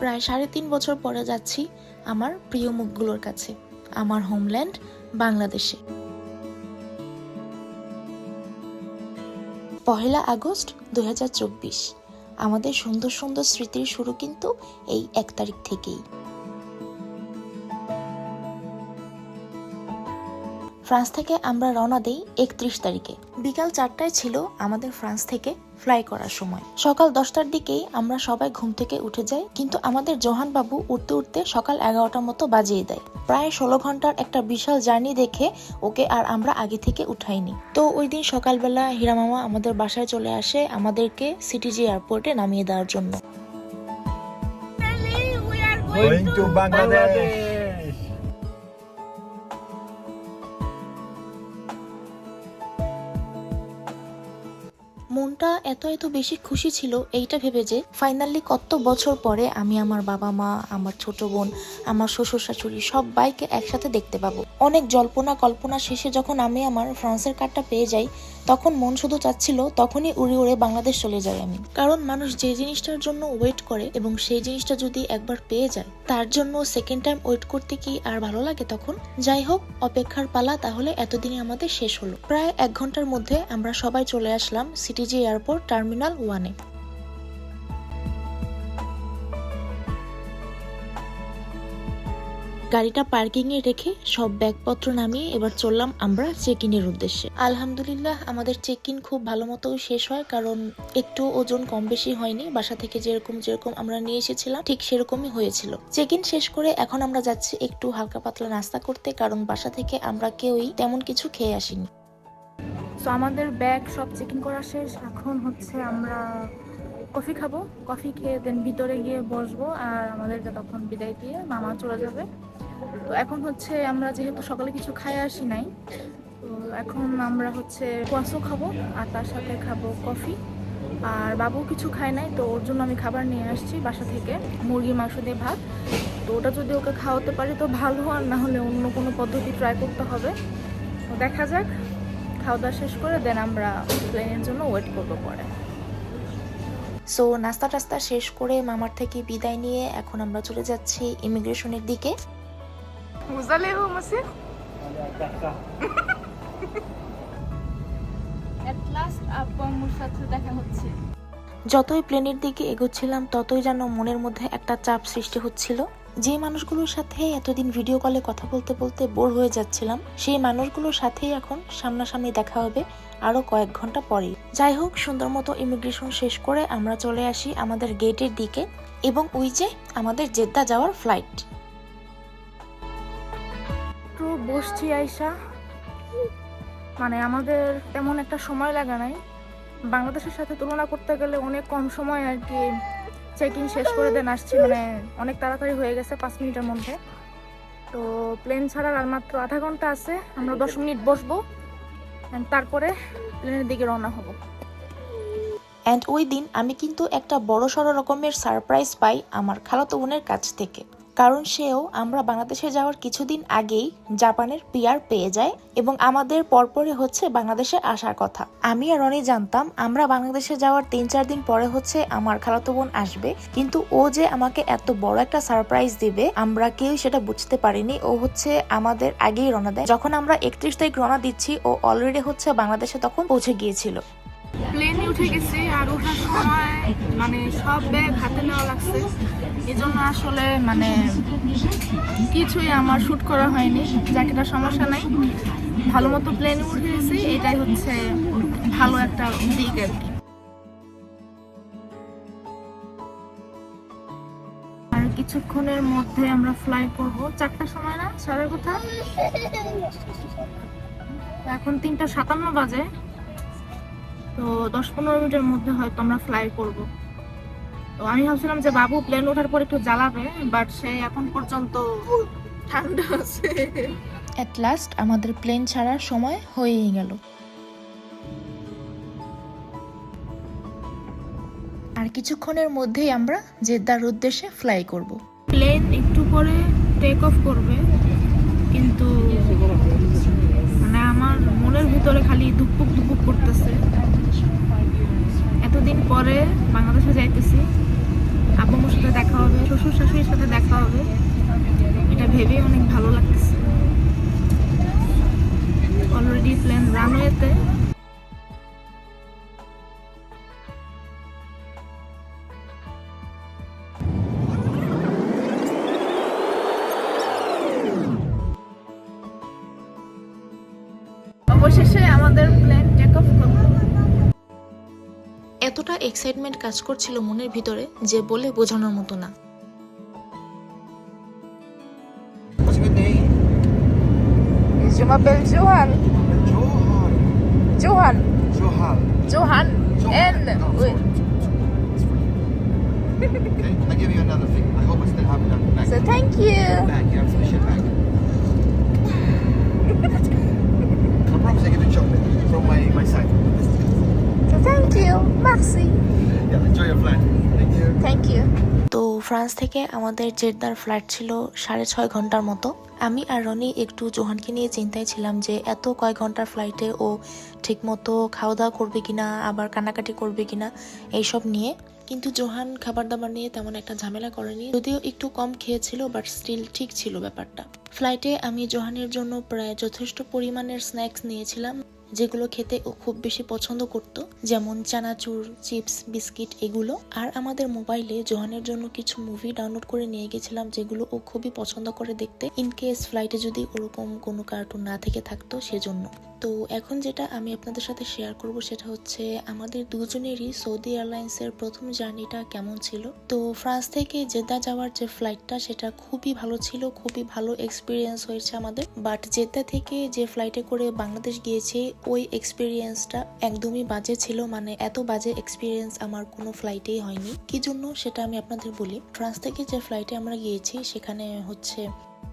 প্রায় সাড়ে তিন বছর পরে যাচ্ছি আমার প্রিয় মুখগুলোর কাছে, আমার হোমল্যান্ড বাংলাদেশে। পহেলা আগস্ট দু হাজার চব্বিশ, আমাদের সুন্দর সুন্দর স্মৃতির শুরু কিন্তু এই এক তারিখ থেকেই। ফ্রান্স থেকে আমরা রওনা দেই একত্রিশ তারিখে। বিকাল চারটায় ছিল আমাদের ফ্রান্স থেকে ফ্লাই করার সময়। সকাল দশটার দিকেই আমরা সবাই ঘুম থেকে উঠে যাই কিন্তু আমাদের জোহান বাবু উঠতে উঠতে সকাল এগারোটার মতো বাজিয়ে দেয়। প্রায় ষোলো ঘণ্টার একটা বিশাল জার্নি দেখে ওকে আর আমরা আগে থেকে উঠাইনি। তো ওই দিন সকালবেলা হীরা মামা আমাদের বাসায় চলে আসে আমাদেরকে সিটিজি এয়ারপোর্টে নামিয়ে দেওয়ার জন্য। Going to Bangladesh. মনটা এত এত বেশি খুশি ছিল এইটা ভেবে যে ফাইনালি কত বছর পরে আমি আমার বাবা মা, আমার ছোট বোন, আমার শ্বশুর শাশুড়ি সবাইকে একসাথে দেখতে পাবো। অনেক জল্পনা কল্পনা শেষে যখন আমি আমার ফ্রান্সের কার্ডটা পেয়ে যাই, তখন মন শুধু চাচ্ছিল তখনই উড়ে উড়ে বাংলাদেশ চলে যাই আমি। কারণ মানুষ যে জিনিসটার জন্য ওয়েট করে এবং সেই জিনিসটা যদি একবার পেয়ে যায়, তার জন্য সেকেন্ড টাইম ওয়েট করতে কি আর ভালো লাগে তখন? যাই হোক, অপেক্ষার পালা তাহলে এতদিনে আমাদের শেষ হলো। প্রায় এক ঘণ্টার মধ্যে আমরা সবাই চলে আসলাম সিটিজি এয়ারপোর্ট টার্মিনাল ওয়ানে। গাড়িটা পার্কিং এ রেখে সব ব্যাগপত্র নামিয়ে এবার চললাম আমরা চেক ইনের উদ্দেশ্যে। আলহামদুলিল্লাহ, আমাদের চেক ইন খুব ভালো মতো শেষ হয়, কারণ একটু ওজন কম বেশি হয়নি। বাসা থেকে যেরকম যেরকম আমরা নিয়ে এসেছিলাম, ঠিক সেরকমই হয়েছিল। চেক ইন শেষ করে এখন আমরা যাচ্ছি একটু হালকা পাতলা নাস্তা করতে, কারণ বাসা থেকে আমরা কেউই তেমন কিছু খেয়ে আসিনি। সো আমাদের ব্যাগ সব চেক করা শেষ। এখন হচ্ছে আমরা কফি খাব। কফি খেয়ে দেন ভিতরে গিয়ে বসবো। আর আমাদেরকে তখন বিদায় দিয়ে মামা চলে যাবে। তো এখন হচ্ছে আমরা যেহেতু সকালে কিছু খাই আসি নাই, তো এখন আমরা হচ্ছে কুয়াশো খাব আর তার সাথে খাব কফি আর বাবু কিছু খায় নাই, তো ওর জন্য আমি খাবার নিয়ে আসছি বাসা থেকে মুরগির মাংস দিয়ে ভাত। তো ওটা যদি ওকে খাওয়াতে পারি তো ভালো, আর না হলে অন্য কোনো পদ্ধতি ট্রাই করতে হবে। তো দেখা যাক। খাওয়া দাওয়া শেষ করে দেন আমরা প্লেনের জন্য ওয়েট করব পরে। সো নাস্তা টাস্তা শেষ করে মামার থেকে বিদায় নিয়ে এখন আমরা চলে যাচ্ছি ইমিগ্রেশনের দিকে। বুঝালে হো মাসি এট লাস্ট আব্বু সাথে দেখা হচ্ছে। যতই প্লেনের দিকে এগোচ্ছিলাম ততই যেন মনের মধ্যে একটা চাপ সৃষ্টি হচ্ছিল। যে মানুষগুলোর সাথে এতদিন ভিডিও কলে কথা বলতে বলতে বোর হয়ে যাচ্ছিলাম, সেই মানুষগুলোর সাথেই এখন সামনাসামনি দেখা হবে আরও কয়েক ঘণ্টা পরেই। যাই হোক, সুন্দর মতো ইমিগ্রেশন শেষ করে আমরা চলে আসি আমাদের গেটের দিকে এবং ওই যে আমাদের জেদ্দা যাওয়ার ফ্লাইট বসছি আইসা। মানে আমাদের তেমন একটা সময় লাগা নাই। বাংলাদেশের সাথে তুলনা করতে গেলে অনেক কম সময় আর কি। চেক শেষ করে দেন আসছি মানে অনেক তাড়াতাড়ি হয়ে গেছে পাঁচ মিনিটের মধ্যে। তো প্লেন ছাড়ার আর মাত্র আধা ঘণ্টা আছে, আমরা দশ মিনিট বসবো তারপরে প্লেনের দিকে রওনা হব। অ্যান্ড ওই দিন আমি কিন্তু একটা বড় সড়ো রকমের সারপ্রাইজ পাই আমার খালাতো বোনের কাছ থেকে। কারণ সেও আমরা বাংলাদেশে যাওয়ার কিছুদিন আগেই জাপানের পিয়ার পেয়ে যায় এবং আমাদের পরপরে হচ্ছে বাংলাদেশে আসার কথা। আমি আর রনি জানতাম, আমরা বাংলাদেশে যাওয়ার তিন চার দিন পরে হচ্ছে আমার খালাতো বোন আসবে, কিন্তু ও যে আমাকে এত বড় একটা সারপ্রাইজ দিবে, আমরা কেউ সেটা বুঝতে পারিনি। ও হচ্ছে আমাদের আগেই রওনা দেয়। যখন আমরা একত্রিশ তারিখ রওনা দিচ্ছি, ও অলরেডি হচ্ছে বাংলাদেশে তখন পৌঁছে গিয়েছিল। প্লেনে উঠে গেছি আর ওঠার সময় মানে সব ব্যাগ হাতে নেওয়া লাগছে। এই জন্য আসলে মানে কিছুই আমার শ্যুট করা হয়নি জ্যাকেটের সমস্যা নাই। ভালো মতো প্লেনে উঠে গেছি, এটাই হচ্ছে ভালো একটা দিক আর কি। আর কিছুক্ষণের মধ্যে আমরা ফ্লাই করব। চারটার সময় না, সাড়ে কথা? এখন তিনটা সাতান্ন বাজে, তো দশ পনেরো মিনিটের মধ্যে হয়তো আমরা ফ্লাই করব। তো আমি ভাবছিলাম যে বাবু প্লেন ওঠার পর একটু জ্বালাবে বাট সে এখন পর্যন্ত ঠান্ডা আছে। অ্যাট লাস্ট আমাদের প্লেন ছাড়ার সময় হয়েই গেল। আর কিছুক্ষণের মধ্যেই আমরা জেদ্দার উদ্দেশ্যে ফ্লাই করব। প্লেন একটু পরে টেক অফ করবে কিন্তু মানে আমার মনের ভিতরে খালি দুপুক দুপুক করতেছে। এতদিন পরে বাংলাদেশে যাইতেছি আব্বুর সাথে দেখা হবে, শ্বশুর শাশুড়ির সাথে দেখা হবে। এটা ভেবে অনেক ভালো লাগতেছে। অলরেডি প্ল্যান রানওয়েতে অবশেষে আমাদের প্ল্যান টেক অফ করল। এতটা এক্সাইটমেন্ট কাজ করছিল মনের ভিতরে যে বলে বোঝানোর মতো না। Johan. Johan. Johan. Johan. Johan. France থেকে আমাদের জেদ্দার ফ্লাইট ছিল সাড়ে ছয় ঘণ্টার মতো। আমি আর রনি একটু জোহানকে নিয়ে চিন্তায় ছিলাম যে এত কয় ঘণ্টার ফ্লাইটে ও ঠিকমতো খাওয়া দাওয়া করবে কিনা, আবার কানাকাটি করবে কিনা, এইসব নিয়ে। কিন্তু জোহান খাবার দাবার নিয়ে তেমন একটা ঝামেলা করেনি। যদিও একটু কম খেয়েছিল, বাট স্টিল ঠিক ছিল ব্যাপারটা। ফ্লাইটে আমি জোহানের জন্য প্রায় যথেষ্ট পরিমাণের স্ন্যাক্স নিয়েছিলাম। যেগুলো খেতে ও খুব বেশি পছন্দ করত, যেমন চানাচুর, চিপস, বিস্কিট এগুলো। আর আমাদের মোবাইলে জোহানের জন্য কিছু মুভি ডাউনলোড করে নিয়ে গেছিলাম, যেগুলো ও খুবই পছন্দ করে দেখতে ইনকেস ফ্লাইটে যদি ওরকম কোনো কার্টুন না থেকে থাকতো সেজন্য। তো এখন যেটা আমি আপনাদের সাথে শেয়ার করব সেটা হচ্ছে আমাদের দুজনেরই সৌদি এয়ারলাইন্সের প্রথম জার্নিটা কেমন ছিল? তো ফ্রান্স থেকে জেদ্দা যাওয়ার যে ফ্লাইটটা সেটা খুবই ভালো ছিল, খুবই ভালো এক্সপিরিয়েন্স হয়েছে আমাদের। বাট জেদ্দা থেকে যে ফ্লাইটে করে বাংলাদেশ গিয়েছে, ওই এক্সপিরিয়েন্সটা একদমই বাজে ছিল। মানে এত বাজে এক্সপিরিয়েন্স আমার কোনো ফ্লাইটেই হয়নি। কি জন্য সেটা আমি আপনাদের বলি। ফ্রান্স থেকে যে ফ্লাইটে আমরা গিয়েছি, সেখানে হচ্ছে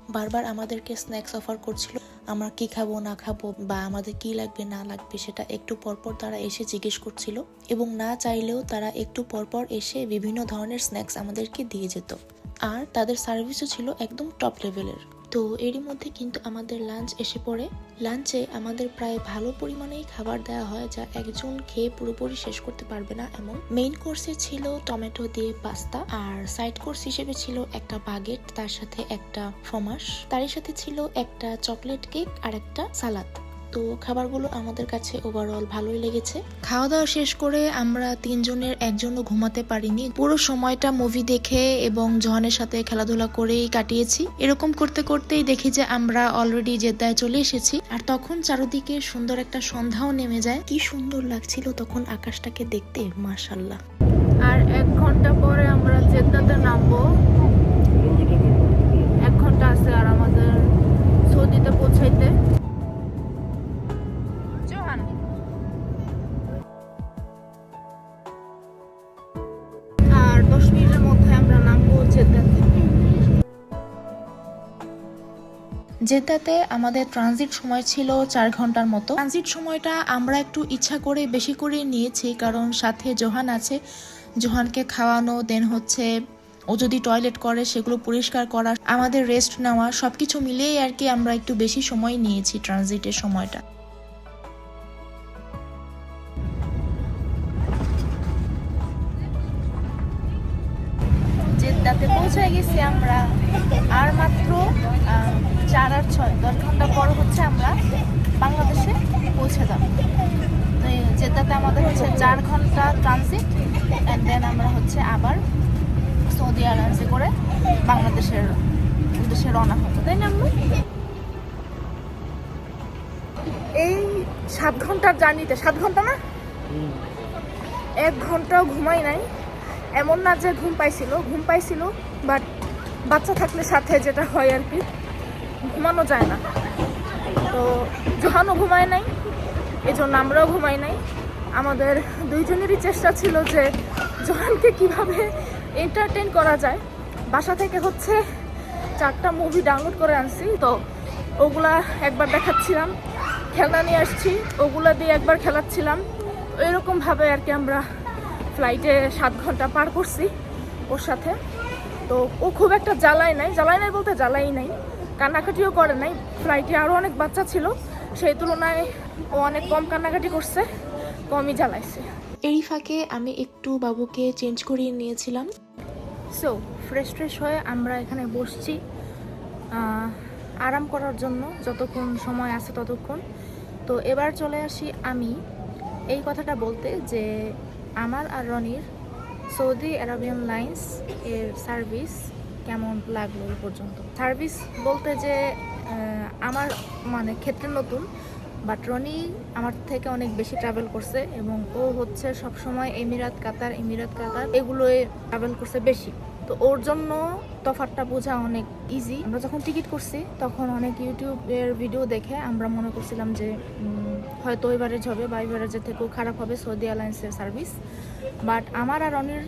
বারবার আমাদেরকে স্ন্যাক্স অফার করছিল, আমরা কি খাব, না খাব, বা আমাদের কি লাগবে, না লাগবে, সেটা একটু পরপর তারা এসে জিজ্ঞেস করছিল এবং না চাইলেও তারা একটু পরপর এসে বিভিন্ন ধরনের স্ন্যাক্স আমাদেরকে দিয়ে যেত। আর তাদের সার্ভিসও ছিল একদম টপ লেভেলের তো এরই মধ্যে কিন্তু আমাদের লাঞ্চ এসে পড়ে। লাঞ্চে আমাদের প্রায় ভালো পরিমাণেই খাবার দেওয়া হয়, যা একজন খেয়ে পুরোপুরি শেষ করতে পারবে না এমন। মেইন কোর্সে ছিল টমেটো দিয়ে পাস্তা আর সাইড কোর্স হিসেবে ছিল একটা বাগেট তার সাথে একটা ফমাস তারই সাথে ছিল একটা চকলেট কেক আর একটা সালাদ তো খাবারগুলো আমাদের কাছে ওভারঅল ভালোই লেগেছে। খাওয়া দাওয়া শেষ করে আমরা তিনজনের একজনও ঘুমাতে পারিনি। পুরো সময়টা মুভি দেখে এবং জহানের সাথে খেলাধুলা করেই কাটিয়েছি। এরকম করতে করতেই দেখি যে আমরা অলরেডি জেদ্দায় চলে এসেছি। আর তখন চারদিকে সুন্দর একটা সন্ধ্যাও নেমে যায়। কি সুন্দর লাগছিল তখন আকাশটাকে দেখতে মাশাল্লাহ আর এক ঘণ্টা পরে আমরা জেদ্দাতে নামবো। এক ঘণ্টা আছে আর আমাদের সৌদিতে পৌঁছাইতে। জেদ্দাতে আমাদের ট্রানজিট সময় ছিল চার ঘণ্টার মতো। ট্রানজিট সময়টা আমরা একটু ইচ্ছা করে বেশি করে নিয়েছি, কারণ সাথে জোহান আছে। জোহানকে খাওয়ানো দেন হচ্ছে ও যদি টয়লেট করে, সেগুলো পরিষ্কার করা, আমাদের রেস্ট নেওয়া, সবকিছু মিলিয়েই আর কি আমরা একটু বেশি সময় নিয়েছি ট্রানজিটের সময়টা। জেদ্দাতে পৌঁছে গেছি আমরা আর মাত্র চার আর ছয় দশ ঘণ্টা পর হচ্ছে আমরা বাংলাদেশে পৌঁছে যাব। তো জেদ্দাতে আমাদের হচ্ছে চার ঘণ্টা ট্রানজিট অ্যান্ড দেন আমরা হচ্ছে আবার সৌদি এয়ারলাইন্সে করে বাংলাদেশের উদ্দেশ্যে রওনা হব তাই না আমরা এই সাত ঘণ্টার জার্নিতে সাত ঘণ্টা না? এক ঘন্টাও ঘুমাই নাই। এমন না যে ঘুম পাইছিল ঘুম পাইছিল বাট বাচ্চা থাকলে সাথে যেটা হয় আর কি, ঘুমানো যায় না। তো জোহানও ঘুমায় নাই এই জন্য আমরাও ঘুমাই নাই। আমাদের দুইজনেরই চেষ্টা ছিল যে জোহানকে কীভাবে এন্টারটেন করা যায়। বাসা থেকে হচ্ছে চারটা মুভি ডাউনলোড করে আনছি, তো ওগুলা একবার দেখাচ্ছিলাম, খেলনা নিয়ে আসছি, ওগুলা দিয়ে একবার খেলাচ্ছিলাম। এরকমভাবে আর কি আমরা ফ্লাইটে সাত ঘণ্টা পার করছি ওর সাথে। তো ও খুব একটা জ্বালায় নাই। জ্বালায় নাই বলতে জ্বালাই নাই। কান্নাকাটিও করে নাই। ফ্লাইটে আরও অনেক বাচ্চা ছিল। সেই তুলনায় ও অনেক কম কান্নাকাটি করছে কমই জ্বালাইছে। এই ফাঁকে আমি একটু বাবুকে চেঞ্জ করিয়ে নিয়েছিলাম। সো ফ্রেশ ফ্রেশ হয়ে আমরা এখানে বসছি আরাম করার জন্য যতক্ষণ সময় আছে ততক্ষণ। তো এবার চলে আসি আমি এই কথাটা বলতে যে আমার আর রনির সৌদি আরবিয়ান লাইন্স এর সার্ভিস কেমন লাগল এই পর্যন্ত? সার্ভিস বলতে যে আমার মানে ক্ষেত্রে নতুন বাট রনি আমার থেকে অনেক বেশি ট্রাভেল করছে এবং ও হচ্ছে সবসময় এমিরাত, কাতার এমিরাত, কাতার, এগুলোয় ট্রাভেল করছে বেশি। তো ওর জন্য তফাৎটা বোঝা অনেক ইজি আমরা যখন টিকিট করছি, তখন অনেক ইউটিউবের ভিডিও দেখে আমরা মনে করছিলাম যে হয়তো এবারে হবে বা এবারেজের থেকেও খারাপ হবে সৌদি এয়ারলাইন্সের সার্ভিস বাট আমার আর অনির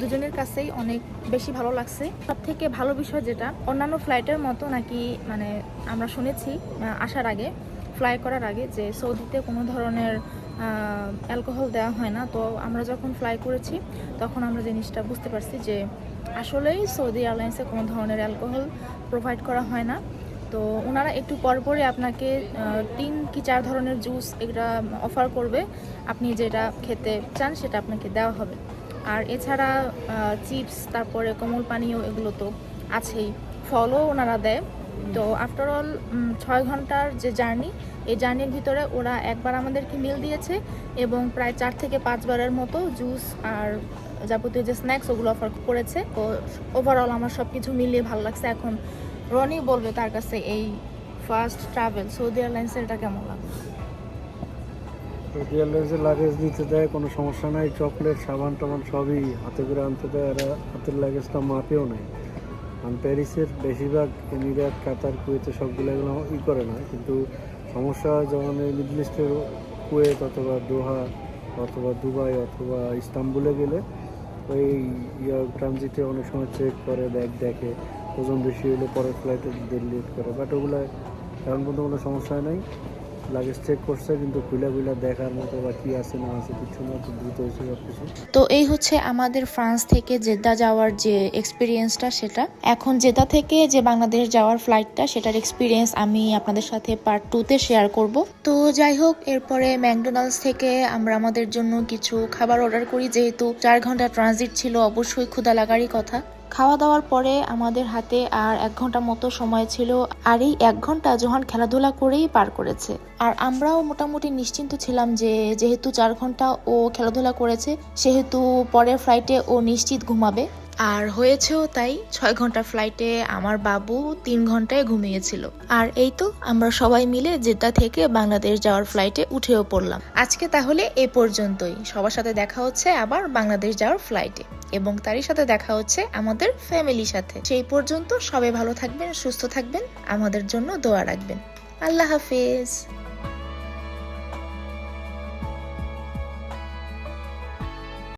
দুজনের কাছেই অনেক বেশি ভালো লাগছে। সব থেকে ভালো বিষয় যেটা, অন্যান্য ফ্লাইটের মতো নাকি মানে আমরা শুনেছি আসার আগে ফ্লাই করার আগে যে সৌদিতে কোনো ধরনের অ্যালকোহল দেওয়া হয় না। তো আমরা যখন ফ্লাই করেছি, তখন আমরা জিনিসটা বুঝতে পারছি যে আসলেই সৌদি এয়ারলাইন্সে কোনো ধরনের অ্যালকোহল প্রোভাইড করা হয় না। তো ওনারা একটু পরপরই আপনাকে তিন কি চার ধরনের জুস এটা অফার করবে। আপনি যেটা খেতে চান সেটা আপনাকে দেওয়া হবে। আর এছাড়া চিপস, তারপরে কোমল পানীয় এগুলো তো আছেই। ফলও ওনারা দেয়। তো আফটার অল ছয় ঘণ্টার যে জার্নি, এই জার্নির ভিতরে ওরা একবার আমাদেরকে মিল দিয়েছে এবং প্রায় চার থেকে পাঁচবারের মতো জুস আর যাবতীয় যে স্ন্যাক্স ওগুলো অফার করেছে, তো ওভারঅল আমার সব কিছু মিলিয়ে ভালো লাগছে। এখন রনি বলবে তার কাছে এই ফার্স্ট ট্রাভেল সৌদি এয়ারলাইন্সের এটা কেমন লাগবে এয়ারলাইন্সের লাগেজ দিতে দেয়, কোনো সমস্যা নাই। চকলেট সাবান, টাবান সবই হাতে করে আনতে দেয়। এরা হাতের লাগেজটা মাপেও নেয় কারণ প্যারিসের বেশিরভাগ এমিরাত, কাতার, কুয়েতে সবগুলো এগুলো ই করে না। কিন্তু সমস্যা হয় যখন এই মিডল ইস্টের কুয়েত অথবা দোহা অথবা দুবাই অথবা ইস্তাম্বুলে গেলে ওই ট্রানজিটে অনেক সময় চেক করে ব্যাগ দেখে। ওজন বেশি হলে পরের ফ্লাইটে দিল্লি করে। বাট ওগুলো এখন পর্যন্ত কোনো সমস্যা নাই। লাগেজ চেক করছে, কিন্তু খুলে খুলে দেখার মতো কিছু তো এই হচ্ছে আমাদের ফ্রান্স থেকে জেদ্দা যাওয়ার যে এক্সপিরিয়েন্সটা সেটা। এখন জেদ্দা থেকে যে বাংলাদেশ যাওয়ার ফ্লাইটটা সেটার এক্সপিরিয়েন্স আমি আপনাদের সাথে পার্ট টুতে শেয়ার করব। তো যাই হোক, এরপরে ম্যাকডোনাল্ডস থেকে আমরা আমাদের জন্য কিছু খাবার অর্ডার করি, যেহেতু চার ঘণ্টা ট্রানজিট ছিল, অবশ্যই ক্ষুদা লাগারই কথা। খাওয়া দাওয়ার পরে আমাদের হাতে আর এক ঘণ্টা মতো সময় ছিল আর এই এক ঘণ্টা জোহান খেলাধুলা করেই পার করেছে। আর আমরাও মোটামুটি নিশ্চিন্ত ছিলাম যে যেহেতু চার ঘণ্টা ও খেলাধুলা করেছে, সেহেতু পরের ফ্লাইটে ও নিশ্চিত ঘুমাবে। আর হয়েছেও তাই ছয় ঘণ্টা ফ্লাইটে আমার বাবু তিন ঘন্টায় ঘুমিয়েছিল। আর এই তো আমরা সবাই মিলে জেদ্দা থেকে বাংলাদেশ যাওয়ার ফ্লাইটে উঠেও পড়লাম। আজকে তাহলে এ পর্যন্তই। সবার সাথে দেখা হচ্ছে আবার বাংলাদেশ যাওয়ার ফ্লাইটে এবং তারই সাথে দেখা হচ্ছে আমাদের ফ্যামিলির সাথে। সেই পর্যন্ত সবাই ভালো থাকবেন, সুস্থ থাকবেন, আমাদের জন্য দোয়া রাখবেন। আল্লাহ হাফেজ।